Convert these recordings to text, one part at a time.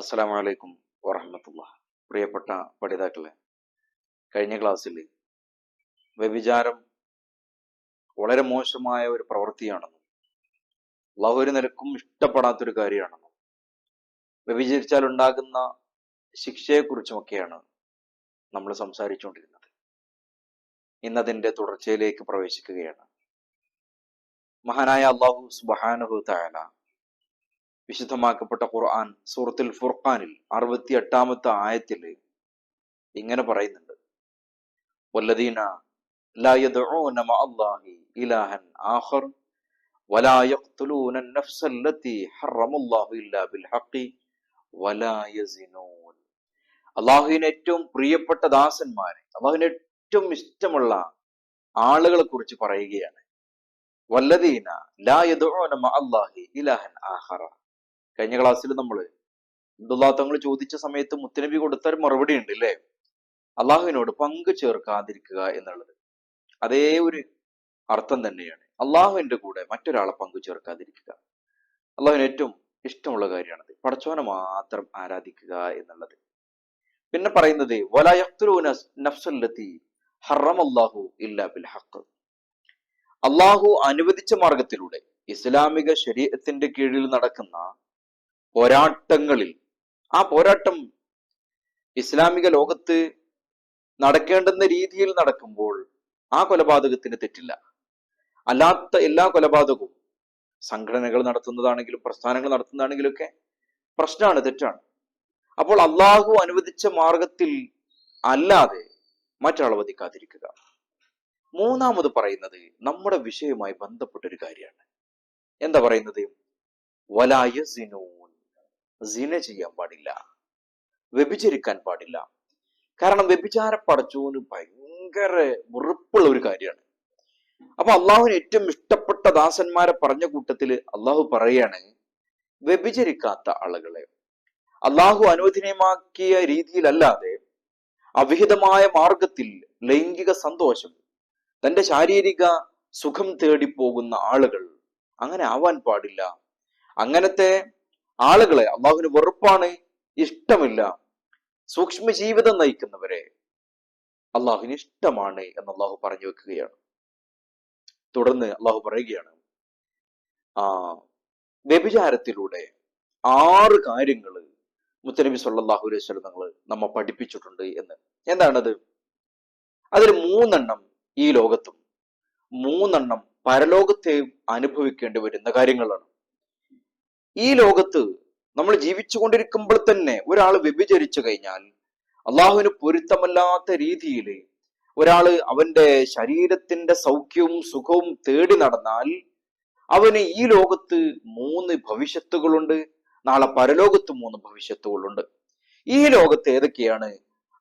അസ്സലാമു അലൈക്കും വറഹമത്തുള്ള. പ്രിയപ്പെട്ട പഠിതാക്കളെ കഴിഞ്ഞ ക്ലാസ്സിൽ വ്യഭിചാരം വളരെ മോശമായ ഒരു പ്രവൃത്തിയാണെന്നും അള്ളാഹു ഒരു നിലക്കും ഇഷ്ടപ്പെടാത്തൊരു കാര്യമാണെന്നും വ്യഭിചരിച്ചാൽ ഉണ്ടാകുന്ന ശിക്ഷയെക്കുറിച്ചുമൊക്കെയാണ് നമ്മൾ സംസാരിച്ചുകൊണ്ടിരുന്നത്. ഇന്നതിന്റെ തുടർച്ചയിലേക്ക് പ്രവേശിക്കുകയാണ്. മഹാനായ അള്ളാഹു സുബാനുഹു തായാല വിശുദ്ധമാക്കപ്പെട്ട ഖുർആൻ സൂറത്തുൽ ഫുർഖാനിൽ അറുപത്തി എട്ടാമത്തെ ആയത്തിൽ ഇങ്ങനെ പറയുന്നുണ്ട് വല്ലദീന لا يدعون مع الله إلها آخر ولا يقتلون النفس التي حرم الله إلا بالحق ولا يزنون അള്ളാഹുവിന് ഏറ്റവും പ്രിയപ്പെട്ട ദാസന്മാരെ അള്ളാഹുവിന് ഏറ്റവും ഇഷ്ടമുള്ള ആളുകളെ കുറിച്ച് പറയുകയാണ് വല്ലദീന ലാ യദുഊന മഅ അല്ലാഹി ഇലാഹൻ ആഖറ കഴിഞ്ഞ ക്ലാസ്സിൽ നമ്മൾ തങ്ങൾ ചോദിച്ച സമയത്ത് മുത്തനബി കൊടുത്ത ഒരു മറുപടി ഉണ്ട് അല്ലേ അള്ളാഹുവിനോട് പങ്കു ചേർക്കാതിരിക്കുക എന്നുള്ളത്. അതേ ഒരു അർത്ഥം തന്നെയാണ്. അള്ളാഹുവിന്റെ കൂടെ മറ്റൊരാളെ പങ്കു ചേർക്കാതിരിക്കുക. അള്ളാഹുവിന് ഏറ്റവും ഇഷ്ടമുള്ള കാര്യമാണത്. പടച്ചോനെ മാത്രം ആരാധിക്കുക എന്നുള്ളത്. പിന്നെ പറയുന്നത് ഇല്ലാ ബിൽ അള്ളാഹു അനുവദിച്ച മാർഗത്തിലൂടെ ഇസ്ലാമിക ശരീരത്തിന്റെ കീഴിൽ നടക്കുന്ന പോരാട്ടങ്ങളിൽ. ആ പോരാട്ടം ഇസ്ലാമിക ലോകത്ത് നടക്കേണ്ടുന്ന രീതിയിൽ നടക്കുമ്പോൾ ആ കൊലപാതകത്തിന് തെറ്റില്ല. അല്ലാത്ത എല്ലാ കൊലപാതകവും സംഘടനകൾ നടത്തുന്നതാണെങ്കിലും പ്രസ്ഥാനങ്ങൾ നടത്തുന്നതാണെങ്കിലും ഒക്കെ പ്രശ്നമാണ് തെറ്റാണ്. അപ്പോൾ അള്ളാഹു അനുവദിച്ച മാർഗത്തിൽ അല്ലാതെ മറ്റൊരാളെ വധിക്കാതിരിക്കുക. മൂന്നാമത് പറയുന്നത് നമ്മുടെ വിഷയവുമായി ബന്ധപ്പെട്ടൊരു കാര്യമാണ്. എന്താ പറയുന്നത്? വലായ സിന ചെയ്യാൻ പാടില്ല. വ്യഭിചരിക്കാൻ പാടില്ല. കാരണം വ്യഭിചാര പടച്ചോന് ഭയങ്കര വെറുപ്പുള്ള ഒരു കാര്യമാണ്. അപ്പൊ അള്ളാഹുവിന് ഏറ്റവും ഇഷ്ടപ്പെട്ട ദാസന്മാരെ പറഞ്ഞ കൂട്ടത്തിൽ അള്ളാഹു പറയാണ് വ്യഭിചരിക്കാത്ത ആളുകളെ. അള്ളാഹു അനുവദനീയമാക്കിയ രീതിയിലല്ലാതെ അവിഹിതമായ മാർഗത്തിൽ ലൈംഗിക സന്തോഷം തന്റെ ശാരീരിക സുഖം തേടി പോകുന്ന ആളുകൾ അങ്ങനെ ആവാൻ പാടില്ല. അങ്ങനത്തെ ആളുകളെ അള്ളാഹുവിന് വെറുപ്പാണ് ഇഷ്ടമില്ല. സൂക്ഷ്മ ജീവിതം നയിക്കുന്നവരെ അള്ളാഹുവിന് ഇഷ്ടമാണ് എന്ന് അള്ളാഹു പറഞ്ഞു വെക്കുകയാണ്. തുടർന്ന് അള്ളാഹു പറയുകയാണ് ആ വ്യഭിചാരത്തിലൂടെ ആറ് കാര്യങ്ങൾ മുത്തനബി സല്ലാഹു അലൈഹി സ്വലം നിങ്ങൾ നമ്മ പഠിപ്പിച്ചിട്ടുണ്ട് എന്ന്. എന്താണത്? അതിൽ മൂന്നെണ്ണം ഈ ലോകത്തും മൂന്നെണ്ണം പരലോകത്തെയും അനുഭവിക്കേണ്ടി വരുന്ന കാര്യങ്ങളാണ്. ഈ ലോകത്ത് നമ്മൾ ജീവിച്ചുകൊണ്ടിരിക്കുമ്പോൾ തന്നെ ഒരാൾ വ്യഭിചരിച്ചു കഴിഞ്ഞാൽ അള്ളാഹുവിന് പൊരുത്തമല്ലാത്ത രീതിയിൽ ഒരാൾ അവന്റെ ശരീരത്തിന്റെ സൗഖ്യവും സുഖവും തേടി നടന്നാൽ അവന് ഈ ലോകത്ത് മൂന്ന് ഭവിഷ്യത്തുകളുണ്ട് നാളെ പരലോകത്ത് മൂന്ന് ഭവിഷ്യത്തുകളുണ്ട്. ഈ ലോകത്ത് ഏതൊക്കെയാണ്?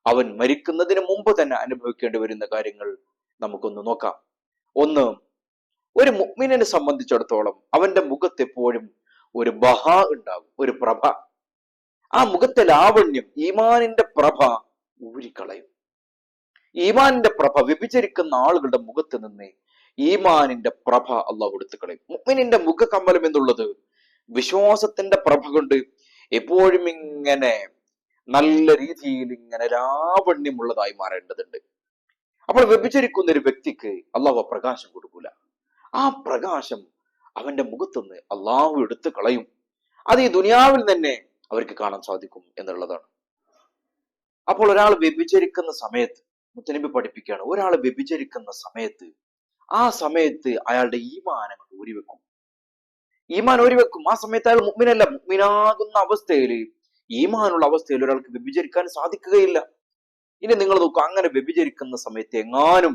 അവൻ മരിക്കുന്നതിന് മുമ്പ് തന്നെ അനുഭവിക്കേണ്ടി വരുന്ന കാര്യങ്ങൾ നമുക്കൊന്ന് നോക്കാം. ഒന്ന് ഒരു മുഗ്മിനെ സംബന്ധിച്ചിടത്തോളം അവന്റെ മുഖത്ത് എപ്പോഴും ഒരു ബഹ ഉണ്ടാകും ഒരു പ്രഭ. ആ മുഖത്തെ ലാവണ്യം ഈമാനിന്റെ പ്രഭ ഊരിക്കളയും. ഈമാനിന്റെ പ്രഭ വ്യഭിചരിക്കുന്ന ആളുകളുടെ മുഖത്ത് നിന്ന് ഈമാനിന്റെ പ്രഭ അള്ളാഹു എടുത്തു കളയും. മുഗ്മിനിന്റെ മുഖകമ്മലം എന്നുള്ളത് വിശ്വാസത്തിന്റെ പ്രഭ കൊണ്ട് എപ്പോഴും ഇങ്ങനെ നല്ല രീതിയിൽ ഇങ്ങനെ ലാവണ്യമുള്ളതായി മാറേണ്ടതുണ്ട്. അപ്പോൾ വ്യഭിചരിക്കുന്ന ഒരു വ്യക്തിക്ക് അള്ളാഹു പ്രകാശം കൊടുക്കൂല. ആ പ്രകാശം അവന്റെ മുഖത്തുനിന്ന് അള്ളാഹു എടുത്തു കളയും. അത് ഈ ദുനിയാവിൽ തന്നെ അവർക്ക് കാണാൻ സാധിക്കും എന്നുള്ളതാണ്. അപ്പോൾ ഒരാൾ വ്യഭിചരിക്കുന്ന സമയത്ത് മുത്തനബി പഠിപ്പിക്കുകയാണ് ഒരാൾ വ്യഭിചരിക്കുന്ന സമയത്ത് ആ സമയത്ത് അയാളുടെ ഈമാൻ അങ്ങോട്ട് ഊരിവെക്കും. ഈമാൻ ഊരിവെക്കും. ആ സമയത്ത് അയാൾ മുഗ്മിനല്ല മുഗ്മിനാകുന്ന അവസ്ഥയിൽ ഈമാനുള്ള അവസ്ഥയിൽ ഒരാൾക്ക് വ്യഭിചരിക്കാൻ സാധിക്കുകയില്ല. ഇനി നിങ്ങൾ നോക്കൂ അങ്ങനെ വ്യഭിചരിക്കുന്ന സമയത്ത് എങ്ങാനും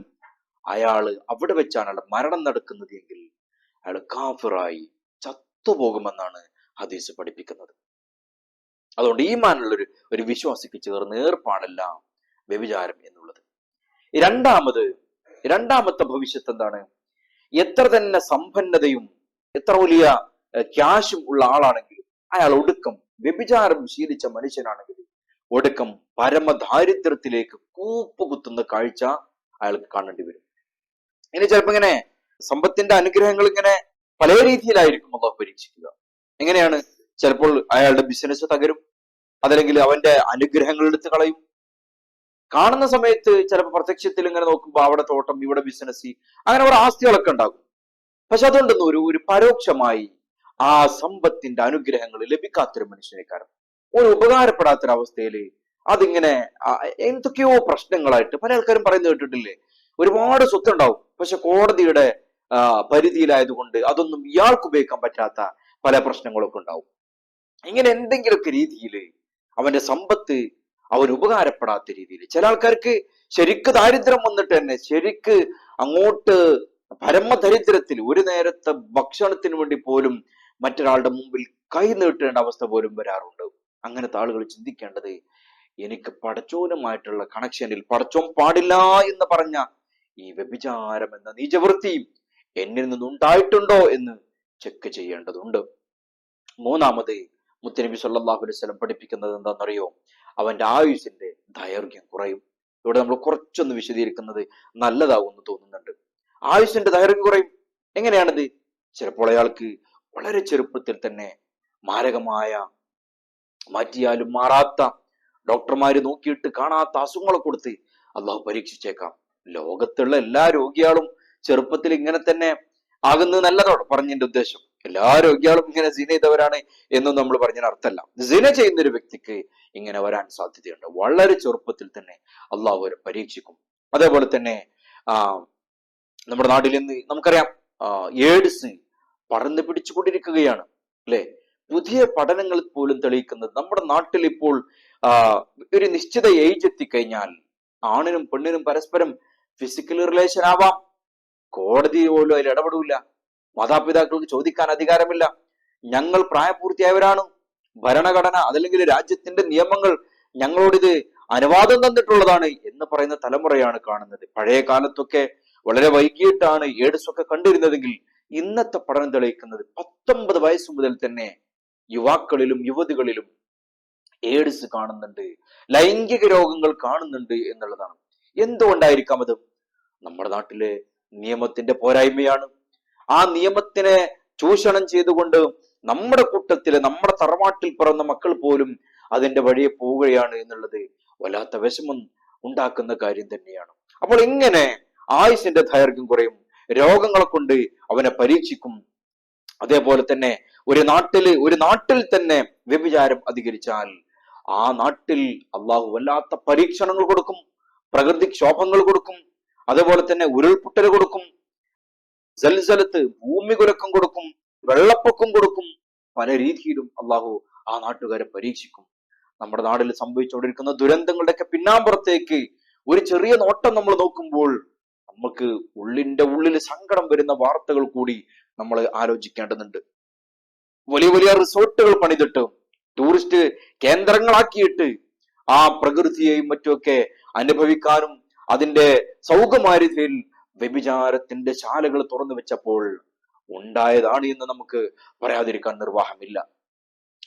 അയാൾ അവിടെ വെച്ചാണ് അയാളുടെ മരണം നടക്കുന്നത് എങ്കിൽ അയാൾ കാഫിറായി ചത്തുപോകുമെന്നാണ് ഹദീസ് പഠിപ്പിക്കുന്നത്. അതുകൊണ്ട് ഈ മാനുള്ള ഒരു വിശ്വാസിക്ക് ചേർന്ന് ഏർപ്പാടല്ല വ്യഭിചാരം എന്നുള്ളത്. രണ്ടാമത് രണ്ടാമത്തെ ഭവിഷ്യത്ത് എന്താണ് എത്ര തന്നെ സമ്പന്നതയും എത്ര വലിയ ക്യാഷും ഉള്ള ആളാണെങ്കിലും അയാൾ ഒടുക്കം വ്യഭിചാരം ശീലിച്ച മനുഷ്യനാണെങ്കിൽ ഒടുക്കം പരമദാരിദ്ര്യത്തിലേക്ക് കൂപ്പുകുത്തുന്ന കാഴ്ച അയാൾക്ക് കാണേണ്ടി വരും. ഇനി ചിലപ്പോ ഇങ്ങനെ സമ്പത്തിന്റെ അനുഗ്രഹങ്ങൾ ഇങ്ങനെ പല രീതിയിലായിരിക്കും അള്ളാഹു പരീക്ഷിക്കുക. എങ്ങനെയാണ്? ചിലപ്പോൾ അയാളുടെ ബിസിനസ് തകരും. അതല്ലെങ്കിൽ അവന്റെ അനുഗ്രഹങ്ങൾ എടുത്ത് കളയും. കാണുന്ന സമയത്ത് ചിലപ്പോൾ പ്രത്യക്ഷത്തിൽ ഇങ്ങനെ നോക്കുമ്പോൾ അവിടെ തോട്ടം ഇവിടെ ബിസിനസ് അങ്ങനെ ഒരു ആസ്തികളൊക്കെ ഉണ്ടാകും. പക്ഷെ അതുകൊണ്ടൊന്നും ഒരു ഒരു പരോക്ഷമായി ആ സമ്പത്തിന്റെ അനുഗ്രഹങ്ങൾ ലഭിക്കാത്തൊരു മനുഷ്യനെ കാരണം ഒരു ഉപകാരപ്പെടാത്തൊരവസ്ഥയിൽ അതിങ്ങനെ എന്തൊക്കെയോ പ്രശ്നങ്ങളായിട്ട് പല ആൾക്കാരും പറയുന്നത് കേട്ടിട്ടില്ലേ? ഒരുപാട് സ്വത്തുണ്ടാവും. പക്ഷെ കോടതിയുടെ പരിധിയിലായതുകൊണ്ട് അതൊന്നും ഇയാൾക്ക് ഉപയോഗിക്കാൻ പറ്റാത്ത പല പ്രശ്നങ്ങളൊക്കെ ഉണ്ടാവും. ഇങ്ങനെ എന്തെങ്കിലുമൊക്കെ രീതിയിൽ അവന്റെ സമ്പത്ത് അവൻ ഉപകാരപ്പെടാത്ത രീതിയിൽ ചില ആൾക്കാർക്ക് ശരിക്ക് ദാരിദ്ര്യം വന്നിട്ട് തന്നെ ശരിക്ക് അങ്ങോട്ട് പരമദരിദ്രത്തിൽ ഒരു നേരത്തെ ഭക്ഷണത്തിന് വേണ്ടി പോലും മറ്റൊരാളുടെ മുമ്പിൽ കൈ നീട്ടേണ്ട അവസ്ഥ പോലും വരാറുണ്ട്. അങ്ങനത്തെ ആളുകൾ ചിന്തിക്കേണ്ടത് എനിക്ക് പടച്ചോനുമായിട്ടുള്ള കണക്ഷനിൽ പടച്ചോൻ പാടില്ല എന്ന് പറഞ്ഞ ഈ വ്യഭിചാരം എന്ന നീചവൃത്തി എന്നിൽ നിന്നുണ്ടായിട്ടുണ്ടോ എന്ന് ചെക്ക് ചെയ്യേണ്ടതുണ്ട്. മൂന്നാമത് മുത്തനബി സല്ലാഹു അലൈഹി സ്വലം പഠിപ്പിക്കുന്നത് എന്താണെന്നറിയോ? അവന്റെ ആയുസിന്റെ ദൈർഘ്യം കുറയും. ഇവിടെ നമ്മൾ കുറച്ചൊന്ന് വിശദീകരിക്കുന്നത് നല്ലതാകുമെന്ന് തോന്നുന്നുണ്ട്. ആയുസിന്റെ ദൈർഘ്യം കുറയും. എങ്ങനെയാണിത്? ചിലപ്പോൾ അയാൾക്ക് വളരെ ചെറുപ്പത്തിൽ തന്നെ മാരകമായ മാറ്റിയാലും മാറാത്ത ഡോക്ടർമാര് നോക്കിയിട്ട് കാണാത്ത അസുഖങ്ങളെ കൊടുത്ത് അള്ളാഹു പരീക്ഷിച്ചേക്കാം. ലോകത്തുള്ള എല്ലാ രോഗികളും ചെറുപ്പത്തിൽ ഇങ്ങനെ തന്നെ ആകുന്നത് നല്ലതാണ് പറഞ്ഞതിന്റെ ഉദ്ദേശം. എല്ലാ രോഗികളും ഇങ്ങനെ സിന ചെയ്തവരാണ് എന്നും നമ്മൾ പറഞ്ഞതിന് അർത്ഥമല്ല. സിന ചെയ്യുന്ന ഒരു വ്യക്തിക്ക് ഇങ്ങനെ വരാൻ സാധ്യതയുണ്ട്. വളരെ ചെറുപ്പത്തിൽ തന്നെ അള്ളാഹു അവരെ പരീക്ഷിക്കും. അതേപോലെ തന്നെ ആ നമ്മുടെ നാട്ടിൽ നിന്ന് നമുക്കറിയാം എയ്ഡ്സ് പടർന്നു പിടിച്ചുകൊണ്ടിരിക്കുകയാണ് അല്ലെ? പുതിയ പഠനങ്ങൾ പോലും തെളിയിക്കുന്നത് നമ്മുടെ നാട്ടിൽ ഇപ്പോൾ ഒരു നിശ്ചിത ഏജ് എത്തിക്കഴിഞ്ഞാൽ ആണിനും പെണ്ണിനും പരസ്പരം ഫിസിക്കൽ റിലേഷൻ ആവാം. കോടതി പോലും അതിൽ ഇടപെടില്ല മാതാപിതാക്കൾക്ക് ചോദിക്കാൻ അധികാരമില്ല. ഞങ്ങൾ പ്രായപൂർത്തിയായവരാണ്. ഭരണഘടന അതല്ലെങ്കിൽ രാജ്യത്തിന്റെ നിയമങ്ങൾ ഞങ്ങളോടിത് അനുവാദം തന്നിട്ടുള്ളതാണ് എന്ന് പറയുന്ന തലമുറയാണ് കാണുന്നത്. പഴയ കാലത്തൊക്കെ വളരെ വൈകിട്ടാണ് എയ്ഡ്സ് ഒക്കെ കണ്ടിരുന്നതെങ്കിൽ ഇന്നത്തെ പഠനം തെളിയിക്കുന്നത് പത്തൊമ്പത് വയസ്സ് മുതൽ തന്നെ യുവാക്കളിലും യുവതികളിലും എയ്ഡ്സ് കാണുന്നുണ്ട്. ലൈംഗിക രോഗങ്ങൾ കാണുന്നുണ്ട് എന്നുള്ളതാണ്. എന്തുകൊണ്ടായിരിക്കാം അത്? നമ്മുടെ നാട്ടിലെ നിയമത്തിന്റെ പോരായ്മയാണ്. ആ നിയമത്തിനെ ചൂഷണം ചെയ്തുകൊണ്ട് നമ്മുടെ കൂട്ടത്തിലെ നമ്മുടെ തറവാട്ടിൽ പിറന്ന മക്കൾ പോലും അതിന്റെ വഴിയെ പോവുകയാണ് എന്നുള്ളത് വല്ലാത്ത വിഷമം ഉണ്ടാക്കുന്ന കാര്യം തന്നെയാണ്. അപ്പോൾ ഇങ്ങനെ ആയുസിന്റെ ദൈർഘ്യം കുറയും രോഗങ്ങളെ കൊണ്ട് അവനെ പരീക്ഷിക്കും. അതേപോലെ തന്നെ ഒരു നാട്ടിൽ ഒരു നാട്ടിൽ തന്നെ വ്യഭിചാരം അധികരിച്ചാൽ ആ നാട്ടിൽ അള്ളാഹു വല്ലാത്ത പരീക്ഷണങ്ങൾ കൊടുക്കും പ്രകൃതി ക്ഷോഭങ്ങൾ കൊടുക്കും അതേപോലെ തന്നെ ഉരുൾപൊട്ടൽ കൊടുക്കും ജൽസലത്ത് ഭൂമി കുലക്കം കൊടുക്കും വെള്ളപ്പൊക്കം കൊടുക്കും പല രീതിയിലും അള്ളാഹു ആ നാട്ടുകാരെ പരീക്ഷിക്കും. നമ്മുടെ നാട്ടിൽ സംഭവിച്ചുകൊണ്ടിരിക്കുന്ന ദുരന്തങ്ങളുടെയൊക്കെ പിന്നാമ്പുറത്തേക്ക് ഒരു ചെറിയ നോട്ടം നമ്മൾ നോക്കുമ്പോൾ നമുക്ക് ഉള്ളിന്റെ ഉള്ളിൽ സങ്കടം വരുന്ന വാർത്തകൾ കൂടി നമ്മൾ ആലോചിക്കേണ്ടതുണ്ട്. വലിയ വലിയ റിസോർട്ടുകൾ പണിതിട്ട് ടൂറിസ്റ്റ് കേന്ദ്രങ്ങളാക്കിയിട്ട് ആ പ്രകൃതിയെയും മറ്റുമൊക്കെ അനുഭവിക്കാനും അതിന്റെ സൗകര്യത്തിൽ വ്യഭിചാരത്തിന്റെ ശാലകൾ തുറന്നു വെച്ചപ്പോൾ ഉണ്ടായതാണ് എന്ന് നമുക്ക് പറയാതിരിക്കാൻ നിർവാഹമില്ല.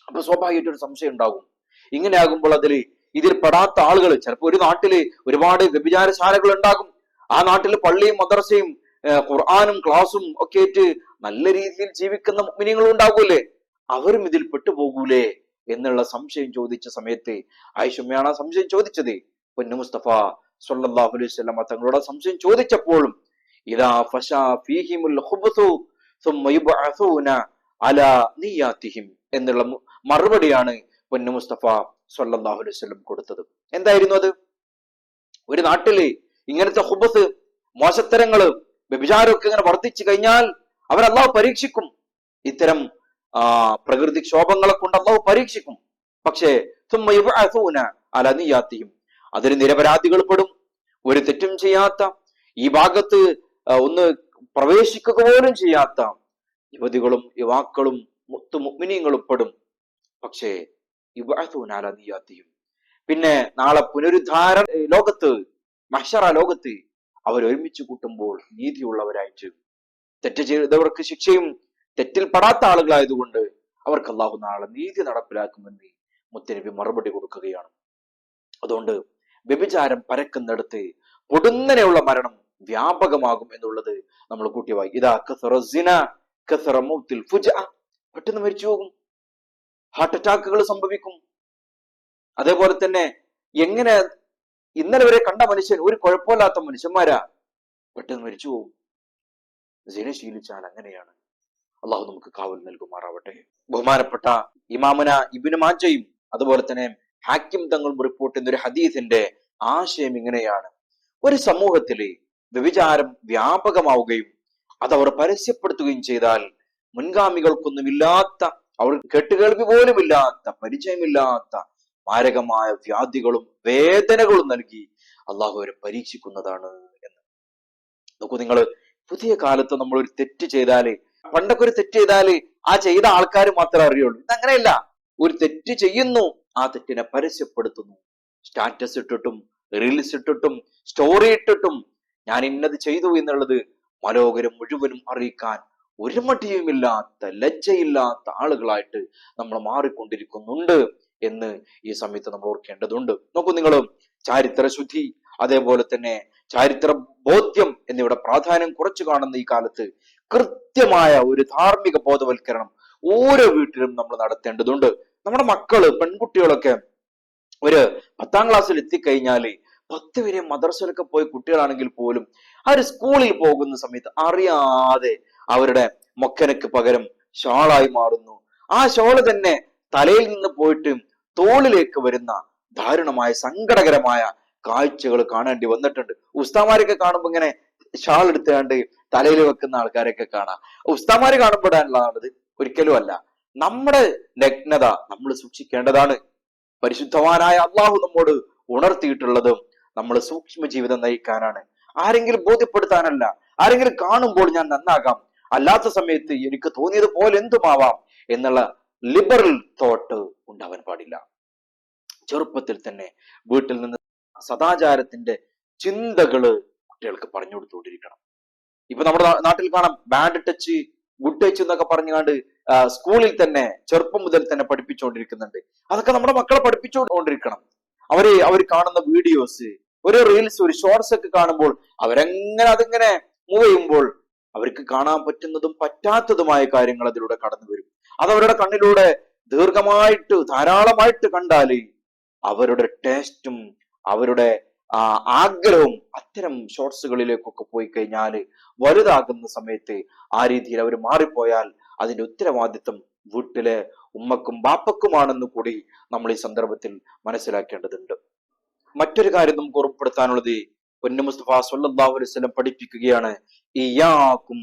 അപ്പൊ സ്വാഭാവികമായിട്ട് ഒരു സംശയം ഉണ്ടാകും. ഇങ്ങനെ ആകുമ്പോൾ അതിൽ ഇതിൽ പെടാത്ത ആളുകൾ ചിലപ്പോൾ ഒരു നാട്ടിൽ ഒരുപാട് വ്യഭിചാരശാലകൾ ഉണ്ടാകും. ആ നാട്ടിൽ പള്ളിയും മദ്രസയും ഖുർആാനും ക്ലാസും ഒക്കെ ആയിട്ട് നല്ല രീതിയിൽ ജീവിക്കുന്ന മിനിങ്ങളും ഉണ്ടാകൂലേ? അവരും ഇതിൽ പെട്ടുപോകൂലേ? എന്നുള്ള സംശയം ചോദിച്ച സമയത്ത് ആയിഷമ്മയാണ് ആ സംശയം ചോദിച്ചത്. പൊന്നു മുസ്തഫ സല്ലല്ലാഹു അലൈഹി വസല്ലമ തങ്ങളോട് സംശയം ചോദിച്ചപ്പോഴും ഇതാ ഫശാ ഫീഹിമുൽ അലാ നിയാത്തിഹിം എന്നുള്ള മറുപടിയാണ് പൊന്നു മുസ്തഫ സല്ലല്ലാഹു അലൈഹി വസല്ലം കൊടുത്തത്. എന്തായിരുന്നു അത്? ഒരു നാട്ടിൽ ഇങ്ങനത്തെ ഹുബസ് മോശത്തരങ്ങൾ വ്യഭിചാരമൊക്കെ ഇങ്ങനെ വർദ്ധിച്ചു കഴിഞ്ഞാൽ അവർ അള്ളാഹു പരീക്ഷിക്കും. ഇത്തരം ആ പ്രകൃതി ക്ഷോഭങ്ങളെ കൊണ്ട് അള്ളാഹു പരീക്ഷിക്കും. പക്ഷേ അല നീയാത്തിയും അതിന് നിരപരാധികൾ പെടും ഒരു തെറ്റും ചെയ്യാത്ത ഈ ഭാഗത്ത് ഒന്ന് പ്രവേശിക്കുക പോലും ചെയ്യാത്ത യുവതികളും യുവാക്കളും മുത്തു മുഗ്മിനിയങ്ങളും പെടും പക്ഷേ യുവാത്തിയും പിന്നെ നാളെ പുനരുദ്ധാര ലോകത്ത് മഹ്ഷറ ലോകത്ത് അവർ ഒരുമിച്ച് കൂട്ടുമ്പോൾ നീതിയുള്ളവരായിട്ട് തെറ്റ് ചെയ്തവർക്ക് ശിക്ഷയും തെറ്റിൽ പെടാത്ത ആളുകളായതുകൊണ്ട് അവർക്ക് അള്ളാഹു നാളെ നീതി നടപ്പിലാക്കുമെന്ന് മുത്തനബി മറുപടി കൊടുക്കുകയാണ്. അതുകൊണ്ട് വ്യഭിചാരം പരക്കുന്നിടത്ത് പൊടുന്നനെയുള്ള മരണം വ്യാപകമാകും എന്നുള്ളത് നമ്മൾ കൂട്ടി വായി ഇതാ കസറസിന കസറ ഫുജ പെട്ടെന്ന് മരിച്ചു പോകും. ഹാർട്ട് അറ്റാക്കുകൾ സംഭവിക്കും. അതേപോലെ തന്നെ എങ്ങനെ ഇന്നലെ വരെ കണ്ട മനുഷ്യൻ ഒരു കുഴപ്പമില്ലാത്ത മനുഷ്യന്മാരാ. പെട്ടെന്ന് മരിച്ചു പോകും. സിന ശീലിച്ചാൽ അങ്ങനെയാണ്. അള്ളാഹു നമുക്ക് കാവൽ നൽകുമാറാവട്ടെ. ബഹുമാനപ്പെട്ട ഇമാമന ഇബിന് മാജയും അതുപോലെ തന്നെ ഹാക്കിം തങ്ങളും റിപ്പോർട്ട് ചെയ്യുന്ന ഒരു ഹദീസിന്റെ ആശയം ഇങ്ങനെയാണ്. ഒരു സമൂഹത്തിലെ വ്യഭിചാരം വ്യാപകമാവുകയും അത് അവർ പരസ്യപ്പെടുത്തുകയും ചെയ്താൽ മുൻഗാമികൾക്കൊന്നുമില്ലാത്ത അവർ കെട്ടുകേൾവി പോലുമില്ലാത്ത പരിചയമില്ലാത്ത മാരകമായ വ്യാധികളും വേദനകളും നൽകി അള്ളാഹു അവരെ പരീക്ഷിക്കുന്നതാണ് എന്ന്. നോക്കൂ നിങ്ങൾ പുതിയ കാലത്ത് നമ്മൾ ഒരു തെറ്റ് ചെയ്താൽ പണ്ടൊക്കെ ഒരു തെറ്റ് ചെയ്താൽ ആ ചെയ്ത ആൾക്കാർ മാത്രമേ അറിയുള്ളൂ. ഇത് അങ്ങനെയല്ല ഒരു തെറ്റ് ചെയ്യുന്നു ആ തെറ്റിനെ പരസ്യപ്പെടുത്തുന്നു. സ്റ്റാറ്റസ് ഇട്ടിട്ടും റീൽസ് ഇട്ടിട്ടും സ്റ്റോറി ഇട്ടിട്ടും ഞാൻ ഇന്നത് ചെയ്തു എന്നുള്ളത് മനോഹരം മുഴുവനും അറിയിക്കാൻ ഒരു മടിയുമില്ലാത്ത ലജ്ജയില്ലാത്ത ആളുകളായിട്ട് നമ്മൾ മാറിക്കൊണ്ടിരിക്കുന്നുണ്ട് എന്ന് ഈ സമയത്ത് നമ്മൾ ഓർക്കേണ്ടതുണ്ട്. നോക്കൂ നിങ്ങൾ ചാരിത്ര ശുദ്ധി അതേപോലെ തന്നെ ചാരിത്ര ബോധ്യം എന്നിവയുടെ പ്രാധാന്യം കുറച്ചു കാണുന്ന ഈ കാലത്ത് കൃത്യമായ ഒരു ധാർമ്മിക ബോധവൽക്കരണം ഓരോ വീട്ടിലും നമ്മൾ നടത്തേണ്ടതുണ്ട്. നമ്മുടെ മക്കൾ പെൺകുട്ടികളൊക്കെ ഒരു പത്താം ക്ലാസ്സിൽ എത്തിക്കഴിഞ്ഞാൽ പത്ത് വരെ മദ്രസയിലൊക്കെ പോയ കുട്ടികളാണെങ്കിൽ പോലും ആ ഒരു സ്കൂളിൽ പോകുന്ന സമയത്ത് അറിയാതെ അവരുടെ മൊക്കനക്ക് പകരം ഷാളായി മാറുന്നു. ആ ഷോൾ തന്നെ തലയിൽ നിന്ന് പോയിട്ട് തോളിലേക്ക് വരുന്ന ദാരുണമായ സങ്കടകരമായ കാഴ്ചകൾ കാണേണ്ടി വന്നിട്ടുണ്ട്. ഉസ്താമാരൊക്കെ കാണുമ്പോ ഇങ്ങനെ ഷാൾ എടുത്തുകൊണ്ട് തലയിൽ വെക്കുന്ന ആൾക്കാരൊക്കെ കാണാം. ഉസ്താമാര് കാണപ്പെടാനുള്ളതാണത് ഒരിക്കലും അല്ല നമ്മുടെ നഗ്നത നമ്മൾ സൂക്ഷിക്കേണ്ടതാണ്. പരിശുദ്ധവാനായ അള്ളാഹു നമ്മോട് ഉണർത്തിയിട്ടുള്ളതും നമ്മൾ സൂക്ഷ്മ ജീവിതം നയിക്കാനാണ്. ആരെങ്കിലും ബോധ്യപ്പെടുത്താനല്ല ആരെങ്കിലും കാണുമ്പോൾ ഞാൻ നന്നാകാം. അല്ലാത്ത സമയത്ത് എനിക്ക് തോന്നിയത് പോലെ എന്തുമാവാം എന്നുള്ള ലിബറൽ തോട്ട് ഉണ്ടാവാൻ പാടില്ല. ചെറുപ്പത്തിൽ തന്നെ വീട്ടിൽ നിന്ന് സദാചാരത്തിന്റെ ചിന്തകൾ കുട്ടികൾക്ക് പറഞ്ഞു കൊടുത്തുകൊണ്ടിരിക്കണം. ഇപ്പൊ നമ്മുടെ നാട്ടിൽ കാണാം ബാൻഡ് ടച്ച് ഗുഡ് ടച്ച് എന്നൊക്കെ പറഞ്ഞുകൊണ്ട് സ്കൂളിൽ തന്നെ ചെറുപ്പം മുതൽ തന്നെ പഠിപ്പിച്ചുകൊണ്ടിരിക്കുന്നുണ്ട് അതൊക്കെ നമ്മുടെ മക്കളെ പഠിപ്പിച്ചുകൊണ്ടിരിക്കണം അവർ അവർ കാണുന്ന വീഡിയോസ് ഒരു റീൽസ് ഒരു ഷോർട്സ് ഒക്കെ കാണുമ്പോൾ അവരെങ്ങനെ അതിങ്ങനെ മൂവ് ചെയ്യുമ്പോൾ അവർക്ക് കാണാൻ പറ്റുന്നതും പറ്റാത്തതുമായ കാര്യങ്ങൾ അതിലൂടെ കടന്നു വരും. അത് അവരുടെ കണ്ണിലൂടെ ദീർഘമായിട്ട് ധാരാളമായിട്ട് കണ്ടാൽ അവരുടെ ടേസ്റ്റും അവരുടെ ആഗ്രഹവും അത്തരം ഷോർട്സുകളിലേക്കൊക്കെ പോയി കഴിഞ്ഞാൽ വലുതാകുന്ന സമയത്ത് ആ രീതിയിൽ അവർ മാറിപ്പോയാൽ അതിന്റെ ഉത്തരവാദിത്വം വീട്ടിലെ ഉമ്മക്കും ബാപ്പക്കുമാണെന്ന് കൂടി നമ്മൾ ഈ സന്ദർഭത്തിൽ മനസ്സിലാക്കേണ്ടതുണ്ട്. മറ്റൊരു കാര്യം നമുക്ക് ഉറപ്പെടുത്താനുള്ളത് പൊന്നു മുസ്തഫ വസല്ലം പഠിപ്പിക്കുകയാണ് ഇയാക്കും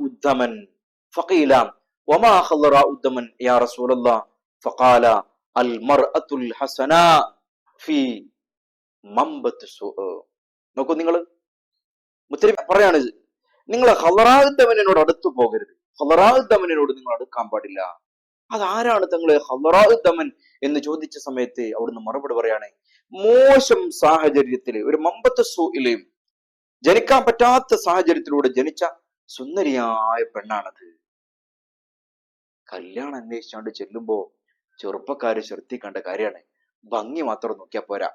ഉദ്ദമൻ ഫഖീല وما يا رسول الله فقال ഫി മമ്പത്ത് നോക്കൂ നിങ്ങൾ മുത്തരി പറയാണ് നിങ്ങൾ ഹലറാഹുദ്ദമനോട് അടുത്തു പോകരുത്. ഹലറാഹുദ്ദമനോട് നിങ്ങൾ അടുക്കാൻ പാടില്ല. അതാരാണ് തങ്ങൾ ഹലറാഹുദ്ദമൻ എന്ന് ചോദിച്ച സമയത്ത് അവിടുന്ന് മറുപടി പറയാണ് മോശം സാഹചര്യത്തിൽ ഒരു മമ്പത്ത് സൂയിലെയും ജനിക്കാൻ പറ്റാത്ത സാഹചര്യത്തിലൂടെ ജനിച്ച സുന്ദരിയായ പെണ്ണാണത്. കല്യാണം അന്വേഷിച്ചാണ്ട് ചെല്ലുമ്പോ ചെറുപ്പക്കാര് ശ്രദ്ധിക്കേണ്ട കാര്യമാണ്. ഭംഗി മാത്രം നോക്കിയാ പോരാ.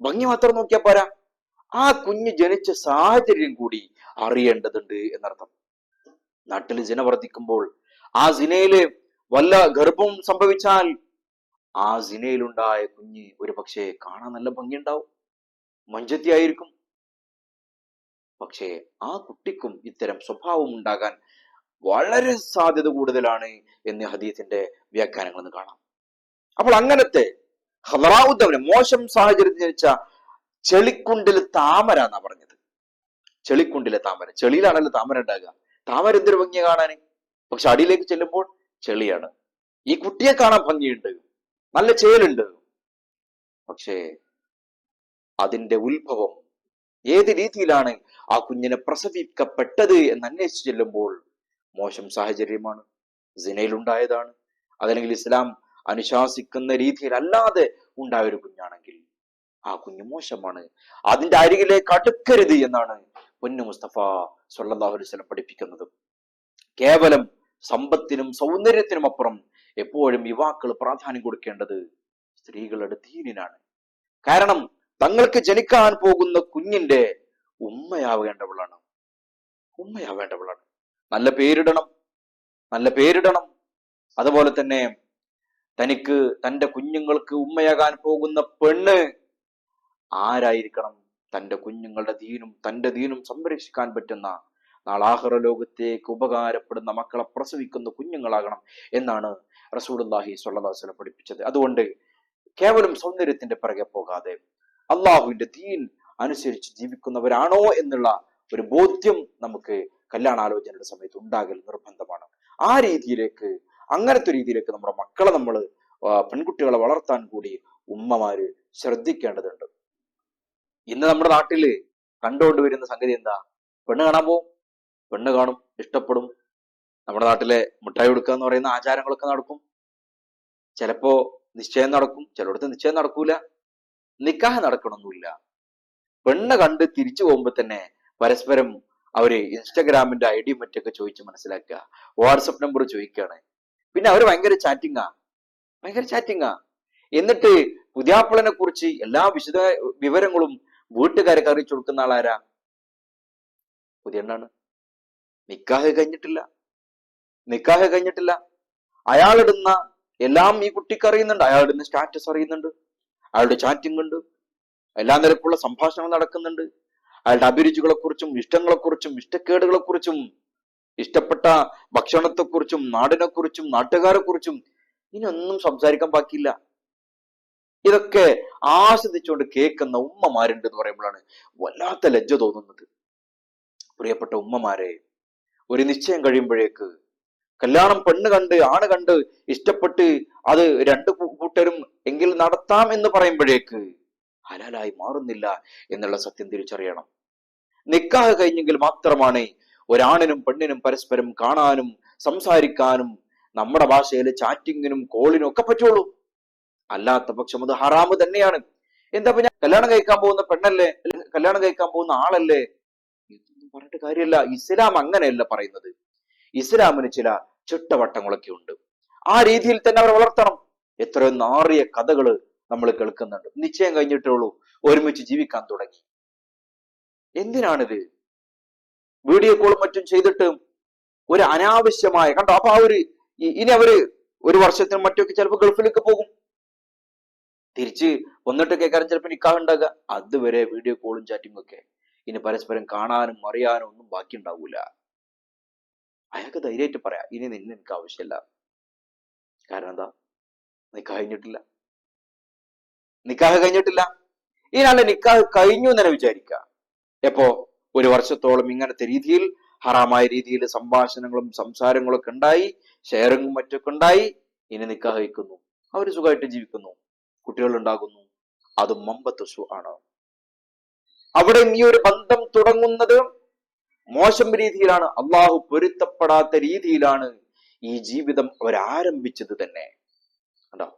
ഭംഗി മാത്രം നോക്കിയാ പോരാ. ആ കുഞ്ഞ് ജനിച്ച സാഹചര്യം കൂടി അറിയേണ്ടതുണ്ട് എന്നർത്ഥം. നാട്ടിൽ ജന വർദ്ധിക്കുമ്പോൾ ആ സിനയിലെ വല്ല ഗർഭം സംഭവിച്ചാൽ ആ സിനയിലുണ്ടായ കുഞ്ഞ് ഒരു പക്ഷേ കാണാൻ നല്ല ഭംഗിയുണ്ടാവും. മഞ്ചത്തിയായിരിക്കും പക്ഷേ ആ കുട്ടിക്കും ഇത്തരം സ്വഭാവം ഉണ്ടാകാൻ വളരെ സാധ്യത കൂടുതലാണ് എന്ന് ഹദീസിന്റെ വ്യാഖ്യാനങ്ങൾ കാണാം. അപ്പോൾ അങ്ങനത്തെ ഹലറാവുദ്ദവന് മോശം സാഹചര്യത്തിൽ ജനിച്ച ചെളിക്കുണ്ടിൽ താമര എന്നാ പറഞ്ഞത്. ചെളിക്കുണ്ടിലെ താമര ചെളിയിലാണല്ലോ താമര ഉണ്ടാകുക. താമര എന്തൊരു ഭംഗിയെ കാണാന് പക്ഷെ അടിയിലേക്ക് ചെല്ലുമ്പോൾ ചെളിയാണ്. ഈ കുട്ടിയെ കാണാൻ ഭംഗിയുണ്ട്. നല്ല ചേലുണ്ട്. പക്ഷേ അതിന്റെ ഉത്ഭവം ഏത് രീതിയിലാണ് ആ കുഞ്ഞിനെ പ്രസവിക്കപ്പെട്ടത് എന്ന് അന്വേഷിച്ചു ചെല്ലുമ്പോൾ മോശം സാഹചര്യമാണ്. സിനയിലുണ്ടായതാണ്. അതല്ലെങ്കിൽ ഇസ്ലാം അനുശാസിക്കുന്ന രീതിയിലല്ലാതെ ഉണ്ടായ ഒരു കുഞ്ഞാണെങ്കിൽ ആ കുഞ്ഞ് മോശമാണ്. അതിന്റെ അരികിലേക്ക് അടുക്കരുത് എന്നാണ് പൊന്നു മുസ്തഫ സല്ലല്ലാഹു അലൈഹി വസല്ലം പഠിപ്പിക്കുന്നത്. കേവലം സമ്പത്തിനും സൗന്ദര്യത്തിനും അപ്പുറം എപ്പോഴും യുവാക്കൾ പ്രാധാന്യം കൊടുക്കേണ്ടത് സ്ത്രീകളുടെ ദീനിനാണ്. കാരണം തങ്ങൾക്ക് ജനിക്കാൻ പോകുന്ന കുഞ്ഞിന്റെ ഉമ്മയാവേണ്ടവളാണ്. ഉമ്മയാവേണ്ടവളാണ്. നല്ല പേരിടണം. നല്ല പേരിടണം. അതുപോലെ തന്നെ തനിക്ക് തന്റെ കുഞ്ഞുങ്ങൾക്ക് ഉമ്മയാകാൻ പോകുന്ന പെണ്ണ് ആരായിരിക്കണം? തന്റെ കുഞ്ഞുങ്ങളുടെ ദീനും തന്റെ ദീനും സംരക്ഷിക്കാൻ പറ്റുന്ന നാളാഹറ ലോകത്തേക്ക് ഉപകാരപ്പെടുന്ന മക്കളെ പ്രസവിക്കുന്ന കുഞ്ഞുങ്ങളാകണം എന്നാണ് അലൈഹി വസല്ലം പഠിപ്പിച്ചത്. അതുകൊണ്ട് കേവലം സൗന്ദര്യത്തിന്റെ പിറകെ പോകാതെ അള്ളാഹുവിന്റെ ദീൻ അനുസരിച്ച് ജീവിക്കുന്നവരാണോ എന്നുള്ള ഒരു ബോധ്യം നമുക്ക് കല്യാണാലോചനയുടെ സമയത്ത് ഉണ്ടാകൽ നിർബന്ധമാണ്. ആ രീതിയിലേക്ക് അങ്ങനത്തെ രീതിയിലേക്ക് നമ്മുടെ മക്കളെ നമ്മൾ പെൺകുട്ടികളെ വളർത്താൻ കൂടി ഉമ്മമാര് ശ്രദ്ധിക്കേണ്ടതുണ്ട്. ഇന്ന് നമ്മുടെ നാട്ടിൽ കണ്ടുകൊണ്ട് വരുന്ന സംഗതി എന്താ? പെണ്ണ് കാണാൻ പോവും. പെണ്ണ് കാണും ഇഷ്ടപ്പെടും. നമ്മുടെ നാട്ടിലെ മിഠായി കൊടുക്കുക എന്ന് പറയുന്ന ആചാരങ്ങളൊക്കെ നടക്കും. ചിലപ്പോ നിശ്ചയം നടക്കും ചിലയിടത്ത് നിശ്ചയം നടക്കൂല. നിക്കാഹ് നടക്കണമെന്നില്ല പെണ്ണ് കണ്ട് തിരിച്ചു പോകുമ്പോ തന്നെ പരസ്പരം അവർ ഇൻസ്റ്റഗ്രാമിന്റെ ഐ ഡി മറ്റൊക്കെ ചോദിച്ച് മനസ്സിലാക്കുക. വാട്സപ്പ് നമ്പർ ചോദിക്കുകയാണ്. പിന്നെ അവർ ഭയങ്കര ചാറ്റിങ്ങാ ഭയങ്കര ചാറ്റിങ്ങാ എന്നിട്ട് പുതിയാപ്പിളനെ കുറിച്ച് എല്ലാ വിശദ വിവരങ്ങളും വീട്ടുകാരെ അറിയിച്ചു കൊടുക്കുന്ന ആളാരാ? പുതിയ എണ്ണാണ് നിക്കാഹ് കഴിഞ്ഞിട്ടില്ല. നിക്കാഹ് കഴിഞ്ഞിട്ടില്ല. അയാളിടുന്ന എല്ലാം ഈ കുട്ടിക്ക് അറിയുന്നുണ്ട്. അയാളിടുന്ന സ്റ്റാറ്റസ് അറിയുന്നുണ്ട്. അയാളുടെ ചാറ്റിംഗ് ഉണ്ട്. എല്ലാ നിരക്കുള്ള സംഭാഷണങ്ങൾ നടക്കുന്നുണ്ട്. അയാളുടെ അഭിരുചികളെ കുറിച്ചും ഇഷ്ടങ്ങളെ കുറിച്ചും ഇഷ്ടക്കേടുകളെ കുറിച്ചും ഇഷ്ടപ്പെട്ട ഭക്ഷണത്തെക്കുറിച്ചും നാടിനെക്കുറിച്ചും കുറിച്ചും നാട്ടുകാരെ കുറിച്ചും ഇനി ഒന്നും സംസാരിക്കാൻ ബാക്കിയില്ല. ഇതൊക്കെ ആസ്വദിച്ചുകൊണ്ട് കേൾക്കുന്ന ഉമ്മമാരുണ്ട് എന്ന് പറയുമ്പോഴാണ് വല്ലാത്ത ലജ്ജ തോന്നുന്നത്. പ്രിയപ്പെട്ട ഉമ്മമാരെ ഒരു നിശ്ചയം കഴിയുമ്പോഴേക്ക് കല്യാണം പെണ്ണ് കണ്ട് ആണ് കണ്ട് ഇഷ്ടപ്പെട്ട് അത് രണ്ട് കൂട്ടരും എങ്കിൽ നടത്താം എന്ന് പറയുമ്പോഴേക്ക് ഹലാലായി മാറുന്നില്ല എന്നുള്ള സത്യം തിരിച്ചറിയണം. നിക്കാഹ് കഴിഞ്ഞെങ്കിൽ മാത്രമാണ് ഒരാണിനും പെണ്ണിനും പരസ്പരം കാണാനും സംസാരിക്കാനും നമ്മുടെ ഭാഷയിൽ ചാറ്റിങ്ങിനും കോളിനും ഒക്കെ പറ്റുള്ളൂ. അല്ലാത്ത പക്ഷം അത് ഹറാമ് തന്നെയാണ്. എന്താ ഞാൻ കല്യാണം കഴിക്കാൻ പോകുന്ന പെണ്ണല്ലേ? കല്യാണം കഴിക്കാൻ പോകുന്ന ആളല്ലേ? ഇതൊന്നും പറഞ്ഞിട്ട് കാര്യമല്ല. ഇസ്ലാം അങ്ങനെയല്ല പറയുന്നത്. ഇസ്ലാമിന് ചില ചിട്ടവട്ടങ്ങളൊക്കെ ഉണ്ട്. ആ രീതിയിൽ തന്നെ അവരെ വളർത്തണം. എത്രയോ നാറിയ കഥകൾ നമ്മൾ കേൾക്കുന്നുണ്ട്. നിശ്ചയം കഴിഞ്ഞിട്ടേ ഉള്ളൂ. ഒരുമിച്ച് ജീവിക്കാൻ തുടങ്ങി. എന്തിനാണിത്? വീഡിയോ കോളും മറ്റും ചെയ്തിട്ട് ഒരു അനാവശ്യമായ കണ്ടോ? അപ്പൊ ആ ഒരു ഇനി അവർ ഒരു വർഷത്തിന് മറ്റൊക്കെ ചിലപ്പോൾ ഗൾഫിലേക്ക് പോകും. തിരിച്ച് വന്നിട്ട് കേൾക്കാൻ ചിലപ്പോൾ നിക്കാഹ് ഉണ്ടാകുക അതുവരെ വീഡിയോ കോളും ചാറ്റിംഗ് ഒക്കെ ഇനി പരസ്പരം കാണാനും അറിയാനും ഒന്നും ബാക്കി ഉണ്ടാവൂല. അയാൾക്ക് ധൈര്യമായിട്ട് പറയാം ഇനി നിന്നെ എനിക്ക് ആവശ്യമില്ല. കാരണം എന്താ? നിക്കാഹ് കഴിഞ്ഞിട്ടില്ല. നിക്കാഹ് കഴിഞ്ഞിട്ടില്ല. ഇനി അല്ല നിക്കാഹ് കഴിഞ്ഞു എന്ന് തന്നെ വിചാരിക്കുക. എപ്പോ? ഒരു വർഷത്തോളം ഇങ്ങനത്തെ രീതിയിൽ ഹറാമായ രീതിയിൽ സംഭാഷണങ്ങളും സംസാരങ്ങളും ഒക്കെ ഉണ്ടായി ഷെയറിങ്ങും മറ്റൊക്കെ ഉണ്ടായി ഇനി നിക്കാഹ് അവർ സുഖമായിട്ട് ജീവിക്കുന്നു. കുട്ടികൾ ഉണ്ടാകുന്നു അത് മമ്പത്തുസു ആണ്. അവിടെ ഈ ഒരു ബന്ധം തുടങ്ങുന്നത് മോശം രീതിയിലാണ്. അള്ളാഹു പൊരുത്തപ്പെടാത്ത രീതിയിലാണ് ഈ ജീവിതം അവരാരംഭിച്ചത് തന്നെ. കണ്ടോ?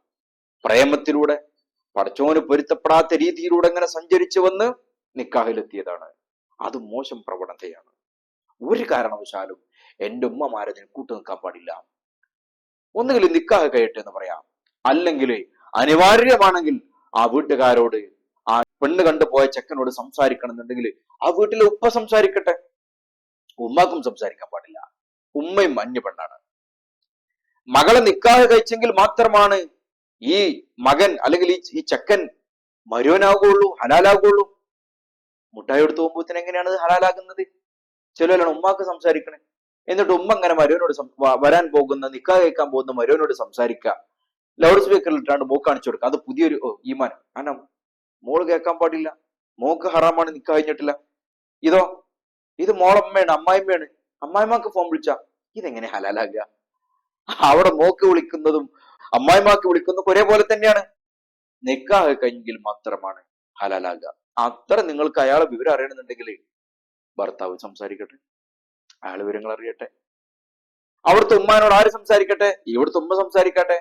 പ്രേമത്തിലൂടെ പടച്ചോന് പൊരുത്തപ്പെടാത്ത രീതിയിലൂടെ അങ്ങനെ സഞ്ചരിച്ചു വന്ന് നിക്കാഹിലെത്തിയതാണ്. അത് മോശം പ്രവണതയാണ്. ഒരു കാരണവശാലും എന്റെ ഉമ്മമാരതിന് കൂട്ടു നിൽക്കാൻ പാടില്ല. ഒന്നുകിൽ നിക്കാഹ് കഴിയട്ടെ എന്ന് പറയാം. അല്ലെങ്കിൽ അനിവാര്യമാണെങ്കിൽ ആ വീട്ടുകാരോട് ആ പെണ്ണ് കണ്ടുപോയ ചെക്കനോട് സംസാരിക്കണം എന്നുണ്ടെങ്കിൽ ആ വീട്ടിലെ ഉപ്പ സംസാരിക്കട്ടെ. ഉമ്മാക്കും സംസാരിക്കാൻ പാടില്ല. ഉമ്മയും അന്യ പെണ്ണാണ്. മകളെ നിക്കാഹ് കഴിച്ചെങ്കിൽ മാത്രമാണ് ഈ മകൻ അല്ലെങ്കിൽ ഈ ഈ ചെക്കൻ മരുവനാകുള്ളൂ ഹലാലാകുള്ളൂ മുട്ടായി എടുത്ത് പോകുമ്പോഴത്തേന് എങ്ങനെയാണ് ഹലാലാകുന്നത് ചിലരാണ് ഉമ്മാക്ക് സംസാരിക്കണേ. എന്നിട്ട് ഉമ്മ അങ്ങനെ മരുവനോട് വരാൻ പോകുന്ന നിക്കാ കേൾക്കാൻ പോകുന്ന മരുവനോട് സംസാരിക്കുക ലൗഡ് സ്പീക്കറിൽ ഇട്ടാണ്ട് മോക്ക് കാണിച്ചു കൊടുക്കുക അത് പുതിയൊരു ഈമാൻ. കാരണം മോൾ കേൾക്കാൻ പാടില്ല. മോക്ക് ഹറാമാണ് നിക്കാ കഴിഞ്ഞിട്ടില്ല. ഇതോ ഇത് മോളമ്മയാണ് അമ്മായിമ്മയാണ്. അമ്മായിമാക്ക് ഫോൺ വിളിച്ച ഇതെങ്ങനെ ഹലാലാകുക അവിടെ മോക്ക് വിളിക്കുന്നതും അമ്മായിമാക്ക് വിളിക്കുന്നതും ഒരേപോലെ തന്നെയാണ്. നിക്കാഹ് കഴിഞ്ഞെങ്കിൽ മാത്രമാണ് ഹലാലാകുക അത്ര നിങ്ങൾക്ക് അയാളെ വിവരം അറിയണമെന്നുണ്ടെങ്കിൽ ഭർത്താവ് സംസാരിക്കട്ടെ. അയാൾ വിവരങ്ങൾ അറിയട്ടെ. അവിടുത്തെ ഉമ്മാനോട് ആര് സംസാരിക്കട്ടെ? ഇവിടുത്തെ ഉമ്മ സംസാരിക്കട്ടെ.